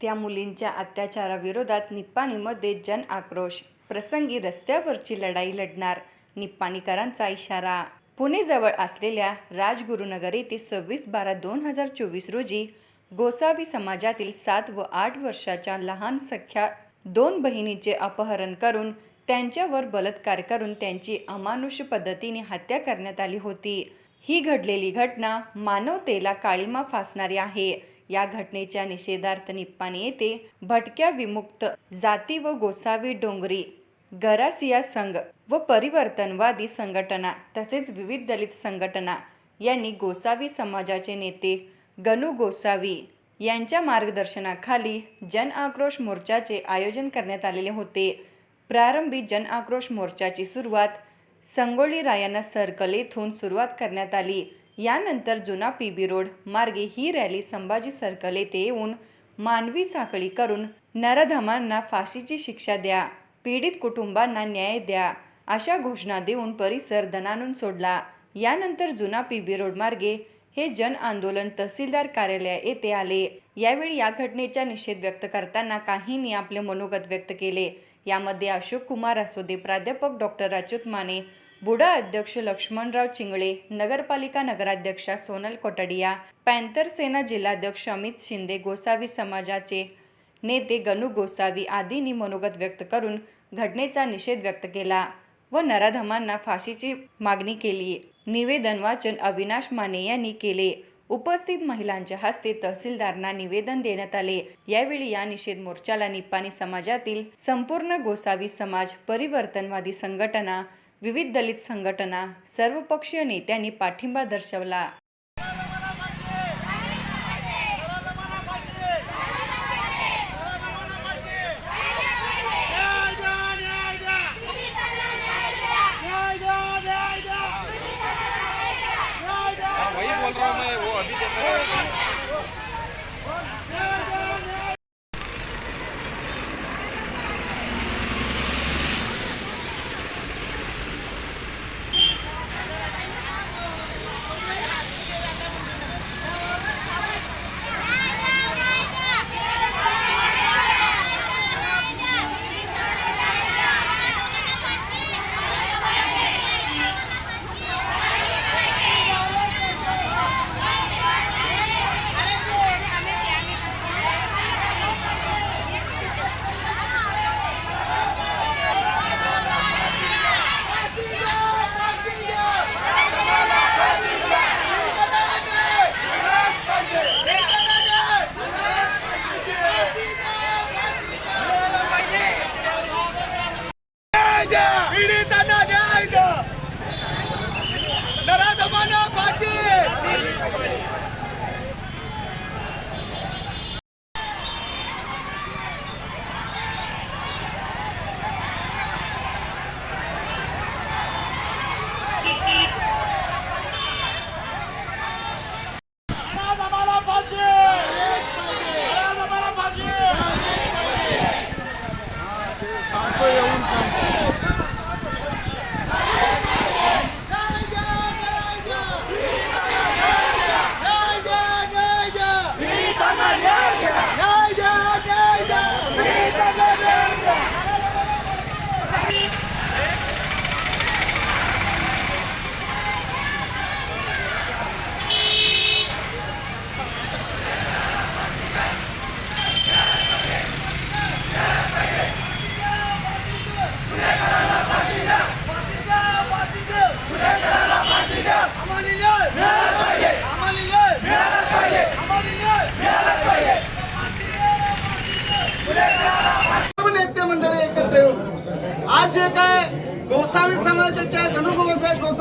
त्या मुलींच्या अत्याचाराविरोधात निप्पाणीमध्ये जन आक्रोश. प्रसंगी रस्त्यावरची लढाई लढणार निप्पाणीकरांचा इशारा. पुणेजवळ असलेल्या राजगुरुनगर येथे सव्वीस बारा दोन हजार चोवीस रोजी गोसावी समाजातील सात व आठ वर्षाच्या लहान सख्या दोन बहिणीचे अपहरण करून त्यांच्यावर बलात्कार करून त्यांची अमानुष पद्धतीने हत्या करण्यात आली होती. ही घडलेली घटना मानवतेला काळीमा फासणारी आहे. या घटनेच्या निषेधार्थ निप्पाणी येथे भटक्या विमुक्त जाती व गोसावी डोंगरी गरासिया संघ व परिवर्तनवादी संघटना तसेच विविध दलित संघटना यांनी गोसावी समाजाचे नेते गणू गोसावी यांच्या मार्गदर्शनाखाली जन आक्रोश मोर्चाचे आयोजन करण्यात आलेले होते. प्रारंभी जन आक्रोश मोर्चाची सुरुवात संगोळी रायांना सर्कल येथून सुरुवात करण्यात आली. यानंतर जुना पीबी रोड मार्गे ही रॅली संभाजी सर्कल येथे येऊन मानवी साखळी करून नरधमांना फाशीची शिक्षा द्या पीडित कुटुंबांना न्याय द्या अशा घोषणा देऊन परिसर दणानून सोडला. यानंतर जुना पीबी रोड मार्गे हे जन आंदोलन तहसीलदार कार्यालय येथे आले. यावेळी या घटनेचा निषेध व्यक्त करताना काहींनी आपले मनोगत व्यक्त केले. यामध्ये अशोक कुमार असोदे प्राध्यापक डॉक्टर अच्युत माने बुडा अध्यक्ष लक्ष्मणराव चिंगळे नगरपालिका नगराध्यक्षा सोनल कोटडिया पॅन्थर सेना जिल्हाध्यक्ष अमित शिंदे गोसावी समाजाचे नेते गणू गोसावी आदींनी मनोगत व्यक्त करून घटनेचा निषेध व्यक्त केला व नराधमांना फाशीची मागणी केली. निवेदन वाचन अविनाश माने यांनी केले. उपस्थित महिलांच्या हस्ते तहसीलदारांना निवेदन देण्यात आले. यावेळी या निषेध मोर्चाला निपाणी समाजातील संपूर्ण गोसावी समाज परिवर्तनवादी संघटना विविध दलित संघटना सर्वपक्षीय नेत्यांनी पाठिंबा दर्शवला बोल रहा हूँ मैं वो अभी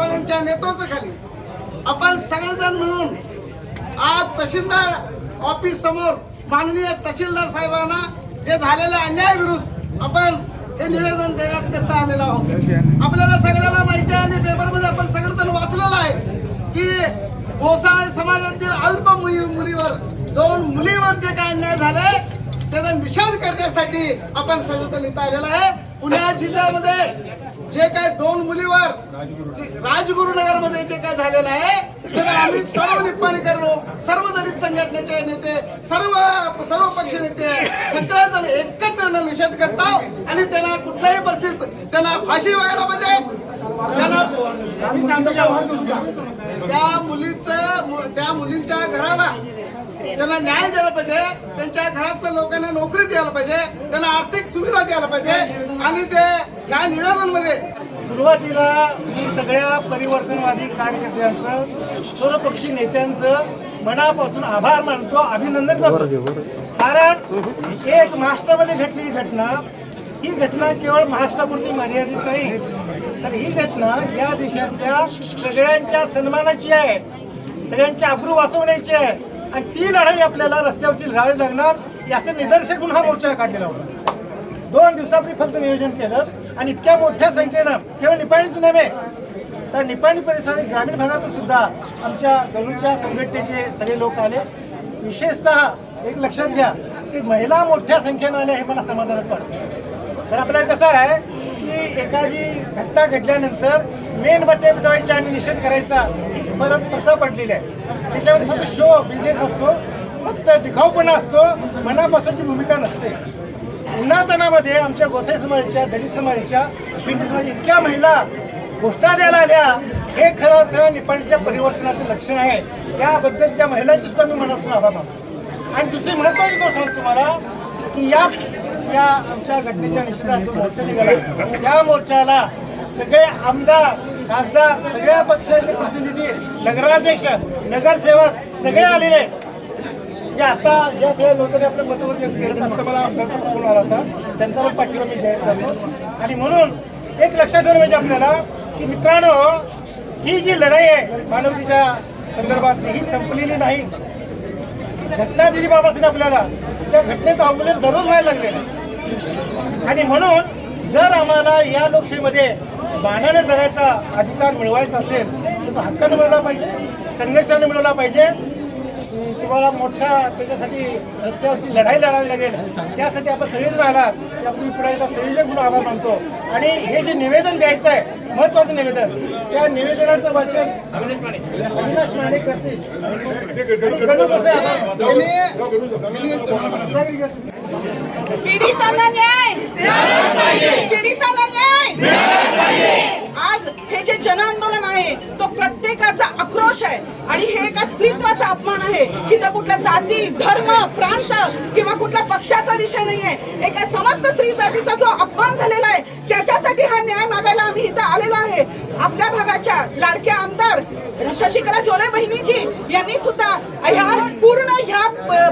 गणगोसाहेब नेतृत्वाखाली आपण सगळेजण मिळून आज तहसीलदार ऑफिस समोर माननीय तहसीलदार साहेबांना हे झालेल्या अन्यायाविरुद्ध आपण हे निवेदन देण्यात करता आलेलो आहोत. आपल्याला सगळ्याला माहिती आहे आणि पेपरमध्ये आपण सगळेजण वाचलेलं आहे की गोसाळ समाजातील अल्प मुली मुलीवर दोन मुलीवर जे काय अन्याय झाले त्याचा निषेध करण्यासाठी आपण सगळं इथं आलेलं आहे. पुणे जिल्ह्यामध्ये जे काय दोन मुलीवर राजगुरुनगरमध्ये जे काय झालेलं आहे तर आम्ही सर्व निप्पाणी करलो. सर्व दलित संघटनेचे नेते सर्व सर्व पक्ष नेते सगळेजण एकत्र निषेध करतो आणि त्यांना कुठल्याही परिस्थितीत त्यांना फाशी व्हायला पाहिजे त्यांना त्या मुलीचं त्या मुलींच्या घराला त्यांना न्याय द्यायला पाहिजे त्यांच्या घरातल्या लोकांना नोकरी द्यायला पाहिजे त्यांना आर्थिक सुविधा द्यायला पाहिजे आणि ते या निवेदनमध्ये सुरुवातीला मी सगळ्या परिवर्तनवादी कार्यकर्त्यांचं सर्वपक्षी नेत्यांचं मनापासून आभार मानतो अभिनंदन करतो. कारण एक महाराष्ट्रामध्ये घडलेली घटना ही घटना केवळ महाराष्ट्रापुरती मर्यादित नाही. तर ही घटना या देशातल्या सगळ्यांच्या सन्मानाची आहे सगळ्यांची आबरू वाचवण्याची आहे. आणि ती लढाई आपल्याला रस्त्यावरची लढाई लागणार याचं निदर्शक हा मोर्चा काढलेला होता. दोन दिवसापूर्वी फक्त नियोजन केलं आणि इतक्या मोठ्या संख्येनं केवळ निपाणीच नव्हे तर निपाणी परिसरात ग्रामीण भागातून सुद्धा आमच्या गरुडच्या संघटनेचे सगळे लोक आले. विशेषतः एक लक्षात घ्या की महिला मोठ्या संख्येनं आल्या हे मला समाधानच वाटतं. तर आपल्याला कसं आहे एखादी घटना घडल्यानंतर मेन बत्ते आणि निषेध करायचा ही परत प्रथा पडलेली आहे. त्याच्यामध्ये फक्त शो बिझनेस असतो फक्त दिखाऊपणा असतो मनापासूनची भूमिका नसते. उन्हातनामध्ये आमच्या गोसाई समाजाच्या दलित समाजाच्या शिंदे समाज इतक्या महिला घोषणा द्यायला आल्या हे खरं खरं निपाणीच्या परिवर्तनाचं लक्षण आहे. त्याबद्दल त्या महिलांची सुद्धा मी मनापासून आभार मानतो. आणि दुसरी महत्वाची गोष्ट सांगतो तुम्हाला की या या आमच्या घटनेच्या निषेधात मोर्चा निघाला. त्या मोर्चाला सगळे आमदार खासदार सगळ्या पक्षाचे प्रतिनिधी नगराध्यक्ष नगरसेवक सगळे आलेले. जे आता या सगळ्या लोकांनी आपलं मतमत व्यक्त केलं आता मला आमदारचा फोन आला होता. त्यांचा पण पाठिंबा मी जाहीर करतो. आणि म्हणून एक लक्षात ठेवलं पाहिजे म्हणजे आपल्याला की मित्रांनो ही जी लढाई आहे मानवतेच्या संदर्भातली ही संपलेली नाही. घटना दिली बाबासाहेब आपल्याला. त्या घटनेचं अवमूल्यन दररोज व्हायला लागलेलं आहे. आणि म्हणून जर आम्हाला या लोकशाहीमध्ये बाणाने जगायचा अधिकार मिळवायचा असेल तर तो हक्काने मिळवला पाहिजे संघर्षाने मिळवला पाहिजे तुम्हाला मोठा त्याच्यासाठी रस्त्यावरची लढाई लढावी लागेल त्यासाठी आपण सगळेजण आला त्याबद्दल मी पुन्हा एकदा संयोजक म्हणून आभार मानतो आणि हे जे निवेदन द्यायचं आहे महत्वाचं निवेदन त्या निवेदनाचं वाचन अविनाश माने करतील आभार. पीडितांना न्याय. पीडितांना न्याय. आज हे जे जन आंदोलन आहे तो प्रत्येकाचा आक्रोश आहे आणि हे एका स्त्रीत्वाचा अपमान आहे. इथं कुठल्या जाती धर्म प्रांत किंवा कुठल्या पक्षाचा विषय नाहीये. एका समस्त स्त्री जातीचा जो अपमान झालेला आहे त्याच्यासाठी हा न्याय मागायला आम्ही इथं आलेलो आहे आपल्या भागाच्या लाडक्या आमदार शशिकला जोले बहिणीजी यांनी सुद्धा ह्या पूर्ण ह्या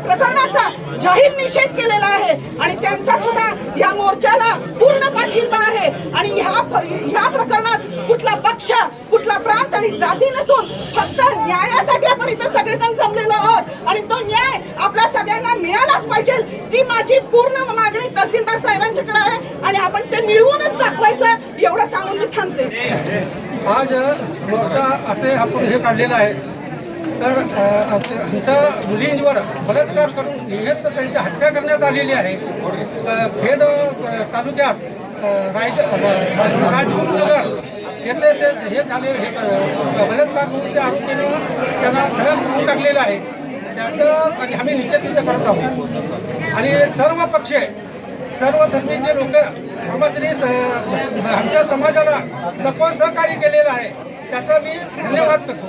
प्रकरणाचा जाहीर निषेध केलेला आहे. आणि त्यांचा सुद्धा या मोर्चाला पूर्ण पाठिंबा आहे. आणि ह्या ह्या प्रकरणात कुठला पक्ष कुठला प्रांत आणि जाती नसून फक्त न्यायासाठी आपण इथं सगळेजण जमलेलो आहोत. आणि तो न्याय मिळालाच पाहिजे. ती माझी पूर्ण मागणी तहसीलदार साहेबांच्याकडे आहे आणि आपण ते मिळवूनच दाखवायचं. एवढं सांगून मी थांबते. आज मोर्चा असे आपण हे काढलेलं आहे. तर आमच्या मुलींवर बलात्कार करून निषेध त्यांची हत्या करण्यात आलेली आहे. खेड तालुक्यात अ, रायग राजगुरुनगर येथे ते हे झाले हे बलात्कार करून त्या आरोपीनं त्यांना खरंच म्हणून टाकलेलं आहे. त्याचं आणि आम्ही निश्चित तिथे करत आहोत आणि सर्व पक्ष सर्व धर्मीचे लोक आम्हाला आमच्या समाजाला सपोर्ट सहकार्य केलेलं आहे त्याचा मी धन्यवाद करतो.